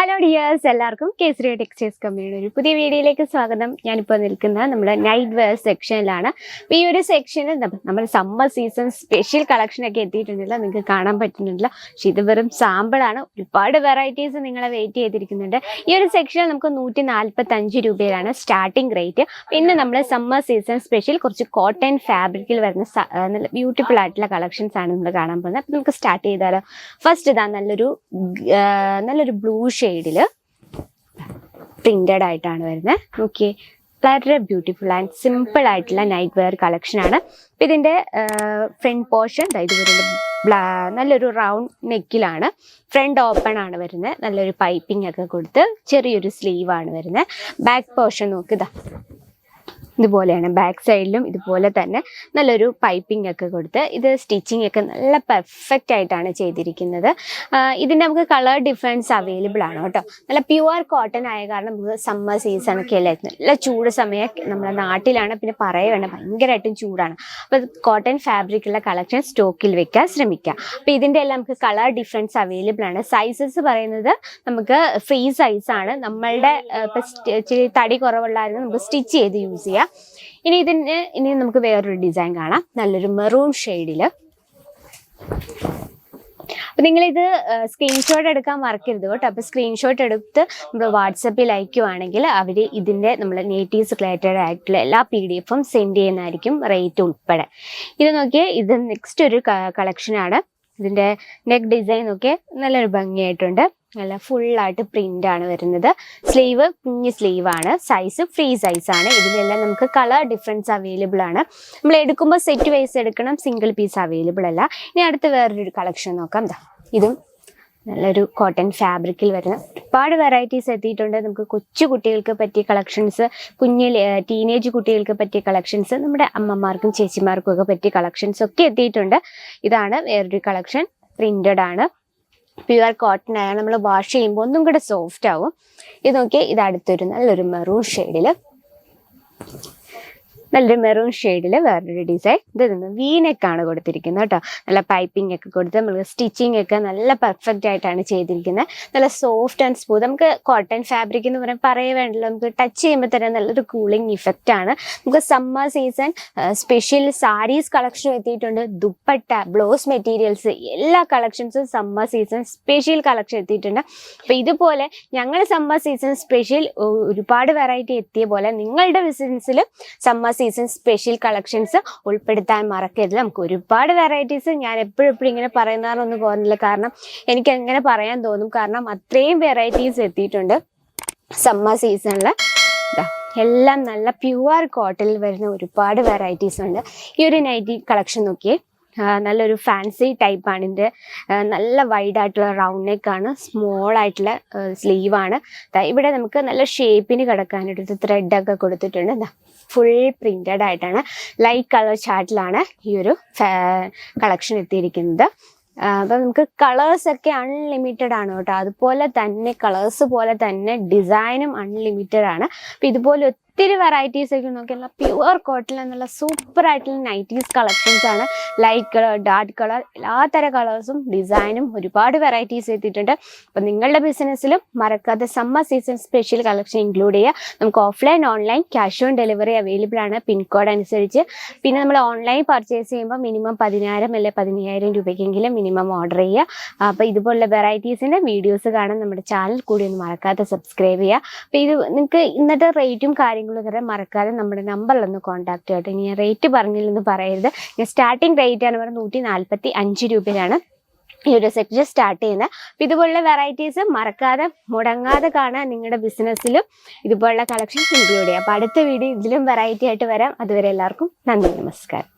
Hello dears എല്ലാവർക്കും Kesari textiles കമ്പനിയുടെ ഒരു പുതിയ വീഡിയോയിലേക്ക് സ്വാഗതം. ഞാനിപ്പോൾ നിൽക്കുന്നത് നമ്മുടെ നൈറ്റ് വെയർ സെക്ഷനിലാണ് അപ്പോൾ ഈ ഒരു സെക്ഷനിൽ നമ്മൾ സമ്മർ സീസൺ സ്പെഷ്യൽ കളക്ഷനൊക്കെ എത്തിയിട്ടുണ്ടല്ലോ. നിങ്ങൾക്ക് കാണാൻ പറ്റുന്നുണ്ടല്ലോ. പക്ഷെ ഇത് വെറും സാമ്പിളാണ് ഒരുപാട് വെറൈറ്റീസ് നിങ്ങളെ വെയിറ്റ് ചെയ്തിരിക്കുന്നുണ്ട്. ഈ ഒരു സെക്ഷനിൽ നമുക്ക് നൂറ്റി നാൽപ്പത്തി അഞ്ച് രൂപയിലാണ് സ്റ്റാർട്ടിംഗ് റേറ്റ് പിന്നെ നമ്മൾ സമ്മർ സീസൺ സ്പെഷ്യൽ കുറച്ച് കോട്ടൺ ഫാബ്രിക്കിൽ വരുന്ന നല്ല ബ്യൂട്ടിഫുൾ ആയിട്ടുള്ള കളക്ഷൻസ് ആണ് നമ്മൾ കാണാൻ പോകുന്നത്. അപ്പോൾ നമുക്ക് സ്റ്റാർട്ട് ചെയ്താലോ. ഫസ്റ്റ് ഇതാ നല്ലൊരു നല്ലൊരു ബ്ലൂ ഷെയ്ഡിൽ പ്രിന്റഡ് ആയിട്ടാണ് വരുന്നത് നോക്കിയേ വളരെ ബ്യൂട്ടിഫുൾ ആൻഡ് സിമ്പിൾ ആയിട്ടുള്ള നൈറ്റ് വെയർ അപ്പൊ ഇതിന്റെ ഫ്രണ്ട് പോർഷൻ ഇതുപോലുള്ള ബ്ലാ- നല്ലൊരു റൗണ്ട് നെക്കിലാണ് ഫ്രണ്ട് ഓപ്പൺ ആണ് വരുന്നത് നല്ലൊരു പൈപ്പിംഗ് ഒക്കെ കൊടുത്ത് ചെറിയൊരു സ്ലീവ് ആണ് വരുന്നത് ബാക്ക് പോർഷൻ നോക്ക് ഇതാ ഇതുപോലെയാണ്. ബാക്ക് സൈഡിലും ഇതുപോലെ തന്നെ നല്ലൊരു പൈപ്പിംഗ് ഒക്കെ കൊടുത്ത് ഇത് സ്റ്റിച്ചിങ് ഒക്കെ നല്ല പെർഫെക്റ്റ് ആയിട്ടാണ് ചെയ്തിരിക്കുന്നത്. ഇതിന്റെ നമുക്ക് കളർ ഡിഫറൻസ് അവൈലബിൾ ആണ് കേട്ടോ. നല്ല പ്യുവർ കോട്ടൺ ആയ കാരണം നമുക്ക് സമ്മർ സീസൺ ഒക്കെ അല്ലേ? നല്ല ചൂട് സമയം നമ്മുടെ നാട്ടിലാണ്. പിന്നെ പറയുകയാണ് ഭയങ്കരമായിട്ടും ചൂടാണ്. അപ്പോൾ കോട്ടൺ ഫാബ്രിക് ഉള്ള കളക്ഷൻ സ്റ്റോക്കിൽ വെക്കാൻ ശ്രമിക്കുക അപ്പോൾ ഇതിന്റെ എല്ലാം നമുക്ക് കളർ ഡിഫറൻസ് അവൈലബിൾ ആണ്. സൈസസ് പറയുന്നത് നമുക്ക് ഫ്രീ സൈസ് ആണ്. നമ്മളുടെ ഇപ്പൊ തടി കുറവുള്ള നമുക്ക് സ്റ്റിച്ച് ചെയ്ത് യൂസ് ചെയ്യാം. ഇനി ഇതിന് ഇനി നമുക്ക് വേറൊരു ഡിസൈൻ കാണാം. നല്ലൊരു മെറൂൺ ഷെയ്ഡിൽ അപ്പൊ നിങ്ങൾ ഇത് സ്ക്രീൻഷോട്ട് എടുക്കാൻ മറക്കരുത് കേട്ടോ. അപ്പൊ സ്ക്രീൻഷോട്ട് എടുത്ത് നമ്മൾ വാട്സപ്പിൽ അയക്കുവാണെങ്കിൽ അവർ ഇതിന്റെ നമ്മൾ നേറ്റീവ്സ് റിലേറ്റഡ് ആയിട്ടുള്ള എല്ലാ പി ഡി എഫും സെൻഡ് ചെയ്യുന്നതായിരിക്കും റേറ്റ് ഉൾപ്പെടെ. ഇത് നോക്കിയാൽ ഇത് നെക്സ്റ്റ് ഒരു കളക്ഷനാണ് ഇതിന്റെ നെക്ക് ഡിസൈൻ ഒക്കെ നല്ലൊരു ഭംഗിയായിട്ടുണ്ട്. നല്ല ഫുള്ളായിട്ട് പ്രിന്റ് ആണ് വരുന്നത്. സ്ലീവ് കുഞ്ഞ് സ്ലീവ് ആണ്. സൈസ് ഫ്രീ സൈസ് ആണ്. ഇതിലെല്ലാം നമുക്ക് കളർ ഡിഫറൻസ് അവൈലബിൾ ആണ്. നമ്മൾ എടുക്കുമ്പോൾ സെറ്റ് വൈസ് എടുക്കണം സിംഗിൾ പീസ് അവൈലബിൾ അല്ല. ഇനി അടുത്ത് വേറൊരു കളക്ഷൻ നോക്കാം. ഇതും നല്ലൊരു കോട്ടൺ ഫാബ്രിക്കിൽ വരുന്ന ഒരുപാട് വെറൈറ്റീസ് എത്തിയിട്ടുണ്ട്. നമുക്ക് കൊച്ചു കുട്ടികൾക്ക് പറ്റിയ കളക്ഷൻസ് കുഞ്ഞ് ടീനേജ് കുട്ടികൾക്ക് പറ്റിയ കളക്ഷൻസ് നമ്മുടെ അമ്മമാർക്കും ചേച്ചിമാർക്കും ഒക്കെ പറ്റിയ കളക്ഷൻസ് ഒക്കെ എത്തിയിട്ടുണ്ട്. ഇതാണ് വേറൊരു കളക്ഷൻ പ്രിന്റഡ് ആണ്. പ്യുവർ കോട്ടൺ ആണ്. നമ്മൾ വാഷ് ചെയ്യുമ്പോൾ ഒന്നും കൂടെ സോഫ്റ്റ് ആവും. ഇത് നോക്കിയാൽ ഇത് അടുത്തൊരു നല്ലൊരു മെറൂൺ ഷെയ്ഡിൽ നല്ലൊരു മെറൂൺ ഷെയ്ഡിൽ വേറൊരു ഡിസൈൻ ഇത് നിന്ന് വീനെക്കാണ് കൊടുത്തിരിക്കുന്നത് കേട്ടോ. നല്ല പൈപ്പിംഗ് ഒക്കെ കൊടുത്ത് നമ്മൾ സ്റ്റിച്ചിങ് ഒക്കെ നല്ല പെർഫെക്റ്റ് ആയിട്ടാണ് ചെയ്തിരിക്കുന്നത്. നല്ല സോഫ്റ്റ് ആൻഡ് സ്മൂത്ത് നമുക്ക് കോട്ടൺ ഫാബ്രിക് എന്ന് പറയാൻ പറയേ വേണ്ടല്ലോ നമുക്ക് ടച്ച് ചെയ്യുമ്പോൾ തന്നെ നല്ലൊരു കൂളിംഗ് ഇഫക്റ്റ് ആണ്. നമുക്ക് summer season special saris collection എത്തിയിട്ടുണ്ട്. ദുപ്പട്ട ബ്ലൗസ് മെറ്റീരിയൽസ് എല്ലാ കളക്ഷൻസും സമ്മർ സീസൺ സ്പെഷ്യൽ കളക്ഷൻ എത്തിയിട്ടുണ്ട്. അപ്പോൾ ഇതുപോലെ ഞങ്ങൾ സമ്മർ സീസൺ സ്പെഷ്യൽ ഒരുപാട് വെറൈറ്റി എത്തിയ പോലെ നിങ്ങളുടെ ബിസിനസ്സിൽ സമ്മർ സീസൺ സ്പെഷ്യൽ കളക്ഷൻസ് ഉൾപ്പെടുത്താൻ മറക്കരുത്. നമുക്ക് ഒരുപാട് വെറൈറ്റീസ് ഞാൻ എപ്പോഴും എപ്പോഴും ഇങ്ങനെ പറയുന്നതാണെന്നൊന്നും പോകുന്നില്ല കാരണം എനിക്ക് എങ്ങനെ പറയാൻ തോന്നും. കാരണം അത്രയും വെറൈറ്റീസ് എത്തിയിട്ടുണ്ട് സമ്മർ സീസണിൽ എല്ലാം നല്ല പ്യുവർ കോട്ടണിൽ വരുന്ന ഒരുപാട് വെറൈറ്റീസ് ഉണ്ട്. ഈ ഒരു നൈറ്റി കളക്ഷൻ നോക്കിയേ. നല്ലൊരു ഫാൻസി ടൈപ്പാണ് ഇതിന്റെ നല്ല വൈഡ് ആയിട്ടുള്ള റൗണ്ട് നെക്കാണ് സ്മോൾ ആയിട്ടുള്ള സ്ലീവാണ് ഇവിടെ നമുക്ക് നല്ല ഷേപ്പിന് കിടക്കാനായിട്ട് ത്രെഡ് ഒക്കെ കൊടുത്തിട്ടുണ്ട്. ഫുൾ പ്രിന്റഡ് ആയിട്ടാണ്. ലൈറ്റ് കളർ ചാർട്ടിലാണ് ഈ ഒരു കളക്ഷൻ എത്തിയിരിക്കുന്നത്. അപ്പം നമുക്ക് കളേഴ്സ് ഒക്കെ അൺലിമിറ്റഡ് ആണ് കേട്ടോ. അതുപോലെ തന്നെ കളേഴ്സ് പോലെ തന്നെ ഡിസൈനും അൺലിമിറ്റഡ് ആണ്. അപ്പം ഇതുപോലെ ഒത്തിരി വെറൈറ്റീസ് ഒക്കെ നോക്കിയാൽ പ്യുവർ കോട്ടൺ എന്നുള്ള സൂപ്പർ ആയിട്ടുള്ള നൈറ്റീസ് കളക്ഷൻസ് ആണ്. ലൈറ്റ് കളർ ഡാർക്ക് കളർ എല്ലാ തരം കളേഴ്സും ഡിസൈനും ഒരുപാട് വെറൈറ്റീസ് എത്തിയിട്ടുണ്ട്. അപ്പം നിങ്ങളുടെ ബിസിനസ്സിലും മറക്കാതെ summer season special collection include ചെയ്യുക. നമുക്ക് offline online cash on delivery available ആണ്. പിൻകോഡ് അനുസരിച്ച്. പിന്നെ നമ്മൾ ഓൺലൈൻ പർച്ചേസ് ചെയ്യുമ്പോൾ മിനിമം പതിനായിരം അല്ലെ പതിനയ്യായിരം രൂപയ്ക്കെങ്കിലും മിനിമം ഓർഡർ ചെയ്യുക. അപ്പോൾ ഇതുപോലുള്ള വെറൈറ്റീസിന്റെ വീഡിയോസ് കാണാൻ നമ്മുടെ ചാനൽ കൂടി ഒന്ന് മറക്കാതെ സബ്സ്ക്രൈബ് ചെയ്യുക. അപ്പോൾ ഇത് നിങ്ങൾക്ക് ഇന്നത്തെ റേറ്റും കാര്യങ്ങളും കുമ്പളക്കര മറക്കാതെ നമ്മുടെ നമ്പറിലൊന്ന് കോൺടാക്ട് ചെയ്യട്ടെ. ഇനി ഞാൻ റേറ്റ് പറഞ്ഞില്ലെന്ന് പറയരുത്. ഞാൻ സ്റ്റാർട്ടിംഗ് റേറ്റ് ആണ് പറയുന്നത് നൂറ്റി നാൽപ്പത്തി അഞ്ച് രൂപയാണ് ഈ ഒരു സെക്ഷൻ സ്റ്റാർട്ട് ചെയ്യുന്നത് അപ്പം ഇതുപോലുള്ള വെറൈറ്റീസ് മറക്കാതെ മുടങ്ങാതെ കാണാൻ നിങ്ങളുടെ ബിസിനസ്സിലും ഇതുപോലുള്ള കളക്ഷൻസ് ഇൻക്ലൂഡ് ചെയ്യാം അപ്പം അടുത്ത വീഡിയോ ഇതിലും വെറൈറ്റി ആയിട്ട് വരാം. അതുവരെ എല്ലാവർക്കും നന്ദി നമസ്കാരം.